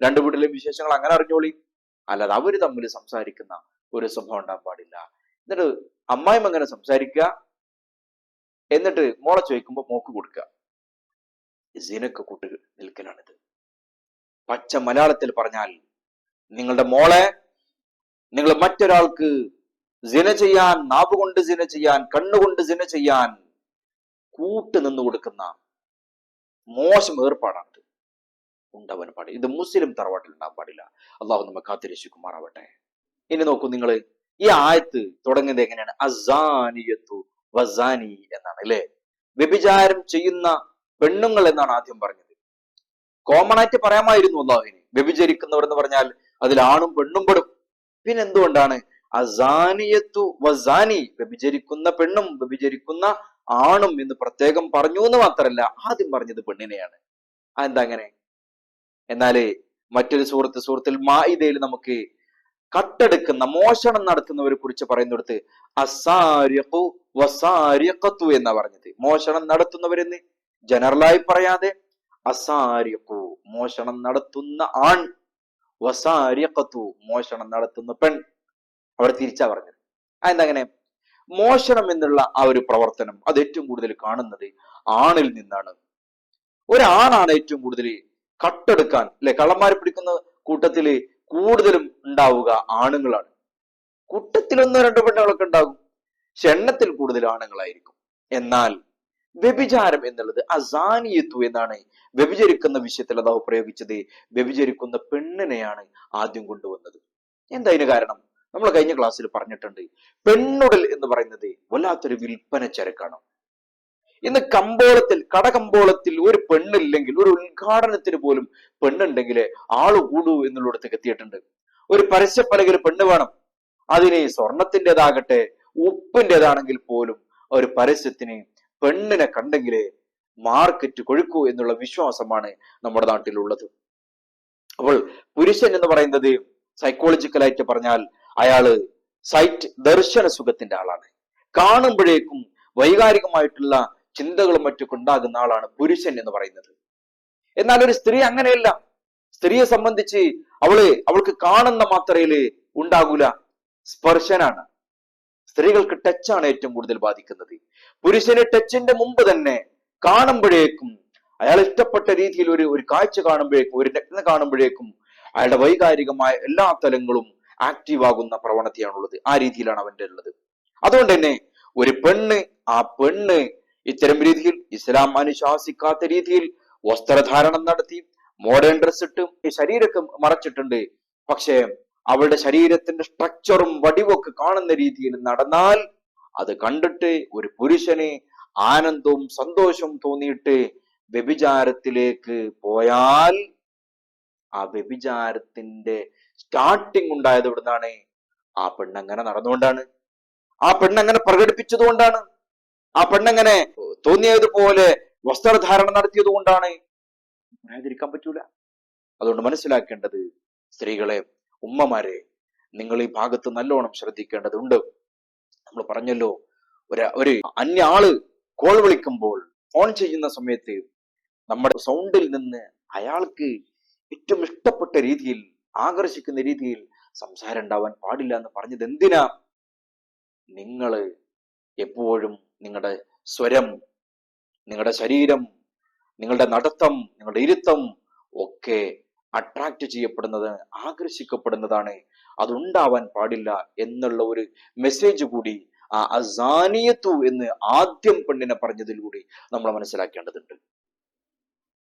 രണ്ടു വീട്ടിലെ വിശേഷങ്ങൾ അങ്ങനെ അറിഞ്ഞോളി. അല്ലാതെ അവർ തമ്മിൽ സംസാരിക്കുന്ന ഒരു സ്വഭാവം ഉണ്ടാകാൻ പാടില്ല. എന്നിട്ട് അമ്മായിമ്മ അങ്ങനെ സംസാരിക്കുക എന്നിട്ട് മോളെ ചോദിക്കുമ്പോ മോക്ക് കൊടുക്കുക സിനക്ക് കൂട്ട് നിൽക്കലാണിത്. പച്ച മലയാളത്തിൽ പറഞ്ഞാൽ നിങ്ങളുടെ മോളെ നിങ്ങൾ മറ്റൊരാൾക്ക് സിന ചെയ്യാൻ നാവ് കൊണ്ട് സിന ചെയ്യാൻ കണ്ണുകൊണ്ട് സിന ചെയ്യാൻ കൂട്ട് നിന്ന് കൊടുക്കുന്ന മോശം ഏർപ്പാടാണ് ഉണ്ടാവാൻ പാടില്ല ഇത് മുസ്ലിം തറവാട്ടിൽ ഉണ്ടാകാൻ പാടില്ല. അള്ളാഹു നമ്മെ കാത്തിരശിക്കുമാറാവട്ടെ ഇനി നോക്കൂ നിങ്ങൾ ഈ ആയത്ത് തുടങ്ങുന്നത് എങ്ങനെയാണ്? അസാനിയത്തു വസാനി എന്നാണ് അല്ലെ? വ്യഭിചാരം ചെയ്യുന്ന പെണ്ണുങ്ങൾ എന്നാണ് ആദ്യം പറഞ്ഞത്. കോമൺ ആയിട്ട് പറയാമായിരുന്നു അള്ളാഹുവിന്. വ്യഭിചരിക്കുന്നവർ എന്ന് പറഞ്ഞാൽ അതിൽ ആണും പെണ്ണും പെടും. പിന്നെ എന്തുകൊണ്ടാണ് അസാനിയത്തു വസാനി വ്യഭിചരിക്കുന്ന പെണ്ണും വ്യഭിചരിക്കുന്ന ആണും എന്ന് പ്രത്യേകം പറഞ്ഞു എന്ന് മാത്രമല്ല ആദ്യം പറഞ്ഞത് പെണ്ണിനെയാണ്. അതെന്താ അങ്ങനെ എന്നാൽ മറ്റൊരു സുഹൃത്ത് സുഹൃത്തിൽ മായിതയിൽ നമുക്ക് കട്ടെടുക്കുന്ന മോഷണം നടത്തുന്നവരെ കുറിച്ച് പറയുന്നിടത്ത് അസാരിഖു വസാരിഖത്തു എന്നാ പറഞ്ഞത്. മോഷണം നടത്തുന്നവരെന്ന് ജനറലായി പറയാതെ അസാരിഖു മോഷണം നടത്തുന്ന ആൺ വസാരിഖത്തു മോഷണം നടത്തുന്ന പെൺ. അവിടെ തിരിച്ചാ പറഞ്ഞത്. അതെന്തങ്ങനെ? മോഷണം എന്നുള്ള ആ ഒരു പ്രവർത്തനം അത് ഏറ്റവും കൂടുതൽ കാണുന്നത് ആണിൽ നിന്നാണ്. ഒരാണാണ് ഏറ്റവും കൂടുതൽ കട്ടെടുക്കാൻ അല്ലെ കള്ളന്മാരെ പിടിക്കുന്ന കൂട്ടത്തിൽ കൂടുതലും ഉണ്ടാവുക ആണുങ്ങളാണ്. കൂട്ടത്തിൽ ഒന്നോ രണ്ടോ പെണ്ണുങ്ങളൊക്കെ ഉണ്ടാകും. പക്ഷെ എണ്ണത്തിൽ കൂടുതൽ ആണുങ്ങളായിരിക്കും. എന്നാൽ വ്യഭിചാരം എന്നുള്ളത് അസാനിയത്തു എന്നാണ് വ്യഭിചരിക്കുന്ന വിഷയത്തിൽ അതാവ് പ്രയോഗിച്ചത്. വ്യഭിചരിക്കുന്ന പെണ്ണിനെയാണ് ആദ്യം കൊണ്ടുവന്നത്. എന്താ അതിന് കാരണം? നമ്മൾ കഴിഞ്ഞ ക്ലാസ്സിൽ പറഞ്ഞിട്ടുണ്ട്. പെണ്ണുടൽ എന്ന് പറയുന്നത് വല്ലാത്തൊരു വിൽപ്പന ചരക്കാണ്. ഇന്ന് കമ്പോളത്തിൽ കടകമ്പോളത്തിൽ ഒരു പെണ്ണില്ലെങ്കിൽ ഒരു ഉദ്ഘാടനത്തിന് പോലും പെണ്ണുണ്ടെങ്കിൽ ആൾ കൂടൂ എന്നുള്ളിടത്തേക്ക് എത്തിയിട്ടുണ്ട്. ഒരു പരസ്യപ്പലകിൽ പെണ്ണ് വേണം. അതിന് സ്വർണത്തിന്റെതാകട്ടെ ഉപ്പിന്റെതാണെങ്കിൽ പോലും ഒരു പരസ്യത്തിന് പെണ്ണിനെ കണ്ടെങ്കിലേ മാർക്കറ്റ് കൊഴുക്കൂ എന്നുള്ള വിശ്വാസമാണ് നമ്മുടെ നാട്ടിലുള്ളത്. അപ്പോൾ പുരുഷൻ എന്ന് പറയുന്നത് സൈക്കോളജിക്കലായിട്ട് പറഞ്ഞാൽ അയാൾ സൈറ്റ് ദർശന സുഖത്തിന്റെ ആളാണ്. കാണുമ്പോഴേക്കും വൈകാരികമായിട്ടുള്ള ചിന്തകളും മറ്റൊക്കെ ഉണ്ടാകുന്ന ആളാണ് പുരുഷൻ എന്ന് പറയുന്നത്. എന്നാൽ ഒരു സ്ത്രീ അങ്ങനെയല്ല. സ്ത്രീയെ സംബന്ധിച്ച് അവൾ അവൾക്ക് കാണുന്ന മാത്രയിൽ ഉണ്ടാകൂല. സ്പർശനാണ്. സ്ത്രീകൾക്ക് ടച്ചാണ് ഏറ്റവും കൂടുതൽ ബാധിക്കുന്നത്. പുരുഷന് ടച്ചിന്റെ മുമ്പ് തന്നെ കാണുമ്പോഴേക്കും അയാൾ ഇഷ്ടപ്പെട്ട രീതിയിൽ ഒരു ഒരു കാഴ്ച കാണുമ്പോഴേക്കും ഒരു നഗ്ന കാണുമ്പോഴേക്കും അയാളുടെ വൈകാരികമായ എല്ലാ തലങ്ങളും ആക്റ്റീവ് ആകുന്ന പ്രവണതയാണുള്ളത്. ആ രീതിയിലാണ് അവന്റെ ഉള്ളത്. അതുകൊണ്ട് തന്നെ ഒരു പെണ്ണ് ആ പെണ്ണ് ഇത്തരം രീതിയിൽ ഇസ്ലാം അനുശാസിക്കാത്ത രീതിയിൽ വസ്ത്രധാരണം നടത്തി മോഡേൺ ഡ്രസ്സിട്ടും ഈ ശരീരമൊക്കെ മറച്ചിട്ടുണ്ട്. പക്ഷേ അവളുടെ ശരീരത്തിന്റെ സ്ട്രക്ചറും വടിവൊക്കെ കാണുന്ന രീതിയിൽ നടന്നാൽ അത് കണ്ടിട്ട് ഒരു പുരുഷന് ആനന്ദവും സന്തോഷവും തോന്നിയിട്ട് വ്യഭിചാരത്തിലേക്ക് പോയാൽ ആ വ്യഭിചാരത്തിന്റെ സ്റ്റാർട്ടിങ് ഉണ്ടായത് ഇവിടുന്നാണ്. ആ പെണ്ണങ്ങനെ നടന്നുകൊണ്ടാണ്. ആ പെണ്ണങ്ങനെ പ്രകടിപ്പിച്ചതുകൊണ്ടാണ്. ആ പെണ്ണങ്ങനെ തോന്നിയതുപോലെ വസ്ത്രധാരണം നടത്തിയത് കൊണ്ടാണ് പറയാതിരിക്കാൻ പറ്റൂല. അതുകൊണ്ട് മനസ്സിലാക്കേണ്ടത് സ്ത്രീകളെ ഉമ്മമാരെ നിങ്ങൾ ഈ ഭാഗത്ത് നല്ലോണം ശ്രദ്ധിക്കേണ്ടതുണ്ട്. നമ്മൾ പറഞ്ഞല്ലോ ഒരു ഒരു അന്യ ആൾ കോൾ വിളിക്കുമ്പോൾ ഫോൺ ചെയ്യുന്ന സമയത്ത് നമ്മുടെ സൗണ്ടിൽ നിന്ന് അയാൾക്ക് ഏറ്റവും ഇഷ്ടപ്പെട്ട രീതിയിൽ ആകർഷിക്കുന്ന രീതിയിൽ സംസാരം ഉണ്ടാവാൻ പാടില്ല എന്ന് പറഞ്ഞത് എന്തിനാ? നിങ്ങൾ എപ്പോഴും നിങ്ങളുടെ സ്വരം നിങ്ങളുടെ ശരീരം നിങ്ങളുടെ നടത്തം നിങ്ങളുടെ ഇരുത്തം ഒക്കെ അട്രാക്ട് ചെയ്യപ്പെടുന്നത് ആകർഷിക്കപ്പെടുന്നതാണ്. അതുണ്ടാവാൻ പാടില്ല എന്നുള്ള ഒരു മെസ്സേജ് കൂടി ആ അസാനിയത്തു എന്ന് ആദ്യം പെണ്ണിനെ പറഞ്ഞതിലൂടെ നമ്മൾ മനസ്സിലാക്കേണ്ടതുണ്ട്.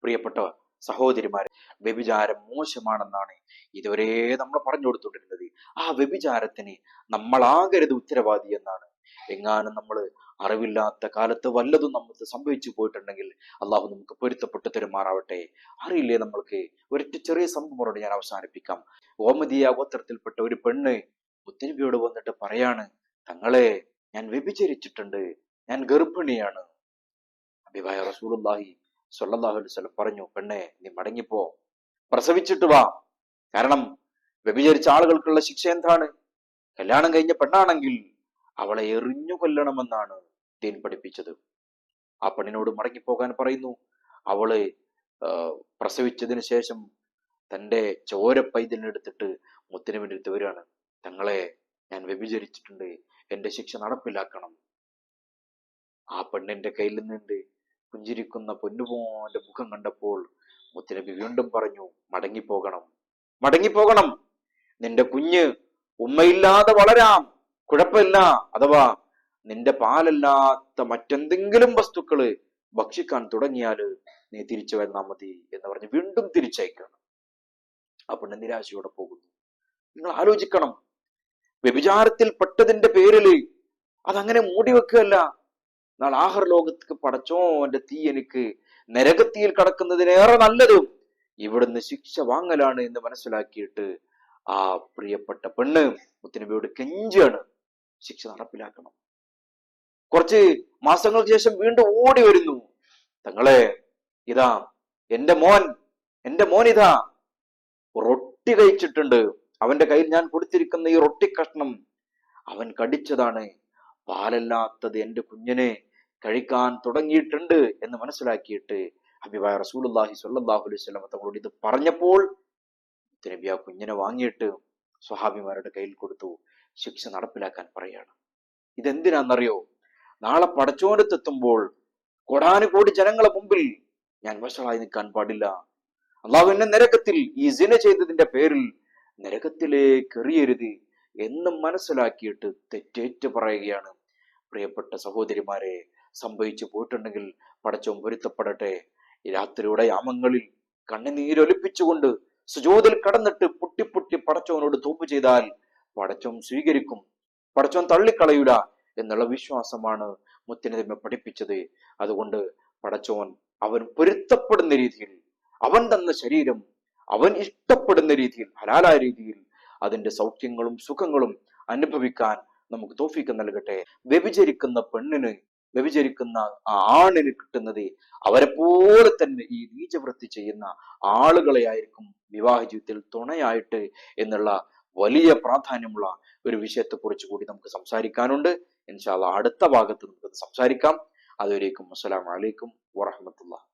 പ്രിയപ്പെട്ട സഹോദരിമാരെ വ്യഭിചാരം മോശമാണെന്നാണ് ഇതുവരെ നമ്മൾ പറഞ്ഞു കൊടുത്തുകൊണ്ടിരുന്നത്. ആ വ്യഭിചാരത്തിന് നമ്മളാകരുത് ഉത്തരവാദി എന്നാണ് എങ്ങാനും നമ്മൾ അറിവില്ലാത്ത കാലത്ത് വല്ലതും നമുക്ക് സംഭവിച്ചു പോയിട്ടുണ്ടെങ്കിൽ അള്ളാഹു നമുക്ക് പൊരുത്തപ്പെട്ട് തെരുമാറാവട്ടെ. അറിയില്ലേ നമ്മൾക്ക്? ഒരൊറ്റ ചെറിയ സംഭവമോട് ഞാൻ അവസാനിപ്പിക്കാം. ഓമദിയ ഗോത്രത്തിൽപ്പെട്ട ഒരു പെണ്ണ് മുത്തനബിയോട് വന്നിട്ട് പറയാണ് തങ്ങളെ ഞാൻ വ്യഭിചരിച്ചിട്ടുണ്ട്. ഞാൻ ഗർഭിണിയാണ്. അഭിവായ റസൂലുള്ളാഹി സ്വല്ലല്ലാഹു അലൈഹി വസല്ലം പറഞ്ഞു പെണ്ണെ നീ മടങ്ങിപ്പോ. പ്രസവിച്ചിട്ട് വാ. കാരണം വ്യഭിചരിച്ച ആളുകൾക്കുള്ള ശിക്ഷ എന്താണ്? കല്യാണം കഴിഞ്ഞ പെണ്ണാണെങ്കിൽ അവളെ എറിഞ്ഞു കൊല്ലണമെന്നാണ് ദീൻ പഠിപ്പിച്ചത്. ആ പെണ്ണിനോട് മടങ്ങിപ്പോകാൻ പറയുന്നു. അവൾ പ്രസവിച്ചതിന് ശേഷം തന്റെ ചോര പൈതലിനെടുത്തിട്ട് മുത്തിന് വേണ്ടി വരികയാണ്. തങ്ങളെ ഞാൻ വ്യഭിചരിച്ചിട്ടുണ്ട്. എന്റെ ശിക്ഷ നടപ്പിലാക്കണം. ആ പെണ്ണിന്റെ കയ്യിൽ നിന്നുണ്ട്. പുഞ്ചിരിക്കുന്ന പൊന്നുപോന്റെ മുഖം കണ്ടപ്പോൾ മുത്തനബി വീണ്ടും പറഞ്ഞു മടങ്ങിപ്പോകണം. മടങ്ങിപ്പോകണം. നിന്റെ കുഞ്ഞ് ഉമ്മയില്ലാതെ വളരാം. കുഴപ്പമില്ല. അഥവാ നിന്റെ പാലല്ലാത്ത മറ്റെന്തെങ്കിലും വസ്തുക്കൾ ഭക്ഷിക്കാൻ തുടങ്ങിയാൽ നീ തിരിച്ചു വന്നാൽ മതി എന്ന് പറഞ്ഞ് വീണ്ടും തിരിച്ചയക്കണം. ആ പെണ്ണ് നിരാശയോടെ പോകുന്നു. നിങ്ങൾ ആലോചിക്കണം. വ്യഭിചാരത്തിൽ പെട്ടതിന്റെ പേരിൽ അതങ്ങനെ മൂടി വെക്കുകയല്ല. നാളെ ആഹർ ലോകത്തേക്ക് പടച്ചോന്റെ തീ എനിക്ക് നരകത്തിയിൽ കടക്കുന്നതിനേറെ നല്ലത് ഇവിടുന്ന് ശിക്ഷ വാങ്ങലാണ് എന്ന് മനസ്സിലാക്കിയിട്ട് ആ പ്രിയപ്പെട്ട പെണ്ണ് മുത്തനബിയോട് കെഞ്ചാണ് ശിക്ഷ നടപ്പിലാക്കണം. കുറച്ച് മാസങ്ങൾക്ക് ശേഷം വീണ്ടും ഓടി വരുന്നു. തങ്ങളെ ഇതാ എന്റെ മോൻ എന്റെ മോൻ ഇതാ. റൊട്ടി കഴിച്ചിട്ടുണ്ട്. അവന്റെ കയ്യിൽ ഞാൻ കൊടുത്തിരിക്കുന്ന ഈ റൊട്ടി കഷ്ണം അവൻ കടിച്ചതാണ്. പാലല്ലാത്തത് എന്റെ കുഞ്ഞിനെ കഴിക്കാൻ തുടങ്ങിയിട്ടുണ്ട് എന്ന് മനസ്സിലാക്കിയിട്ട് ഹബീബായ റസൂലുള്ളാഹി സ്വല്ലല്ലാഹു അലൈഹി വസല്ലം തങ്ങളോട് ഇത് പറഞ്ഞപ്പോൾ നബി ആ കുഞ്ഞിനെ വാങ്ങിയിട്ട് സ്വഹാബിമാരുടെ കയ്യിൽ കൊടുത്തു. ശിക്ഷ നടപ്പിലാക്കാൻ പറയാണ്. ഇതെന്തിനാണെന്നറിയോ നാളെ പടച്ചോനത്തെത്തുമ്പോൾ കോടാനുകോടി ജനങ്ങളെ മുമ്പിൽ ഞാൻ വഷളായി നിൽക്കാൻ പാടില്ല. അള്ളാഹു എന്നെ നരകത്തിൽ ഈ സിന ചെയ്തതിന്റെ പേരിൽ നരകത്തിലേക്ക് എറിയരുത് എന്നും മനസ്സിലാക്കിയിട്ട് തെറ്റേറ്റ് പറയുകയാണ്. പ്രിയപ്പെട്ട സഹോദരിമാരെ സംഭവിച്ചു പോയിട്ടുണ്ടെങ്കിൽ പടച്ചോൻ പൊരുത്തപ്പെടട്ടെ. രാത്രിയുടെ യാമങ്ങളിൽ കണ്ണുനീരൊലിപ്പിച്ചുകൊണ്ട് സുജോതിൽ കടന്നിട്ട് പൊട്ടിപ്പൊട്ടി പൊട്ടി പടച്ചോനോട് തോപ്പ് ചെയ്താൽ പടച്ചോൻ സ്വീകരിക്കും. പടച്ചോൻ തള്ളിക്കളയൂല എന്നുള്ള വിശ്വാസമാണ് മുത്തിനതിമ പഠിപ്പിച്ചത്. അതുകൊണ്ട് പടച്ചോൻ അവൻ പൊരുത്തപ്പെടുന്ന രീതിയിൽ അവൻ തന്ന ശരീരം അവൻ ഇഷ്ടപ്പെടുന്ന രീതിയിൽ ഹലാലായ രീതിയിൽ അതിന്റെ സൗഖ്യങ്ങളും സുഖങ്ങളും അനുഭവിക്കാൻ നമുക്ക് തോഫിക്ക് നൽകട്ടെ. വ്യഭിചരിക്കുന്ന പെണ്ണിന് വ്യഭിചരിക്കുന്ന ആണിന് കിട്ടുന്നത് അവരെ പോലെ തന്നെ ഈ നീചവൃത്തി ചെയ്യുന്ന ആളുകളെ ആയിരിക്കും വിവാഹ ജീവിതത്തിൽ തുണയായിട്ട് എന്നുള്ള വലിയ പ്രാധാന്യമുള്ള ഒരു വിഷയത്തെ കുറിച്ച് കൂടി നമുക്ക് സംസാരിക്കാനുണ്ട്. ഇൻഷാല്ല അടുത്ത ഭാഗത്ത് നമുക്ക് സംസാരിക്കാം. അതുവരേക്കും അസ്സലാമു വലൈക്കും വറഹമത്തുള്ള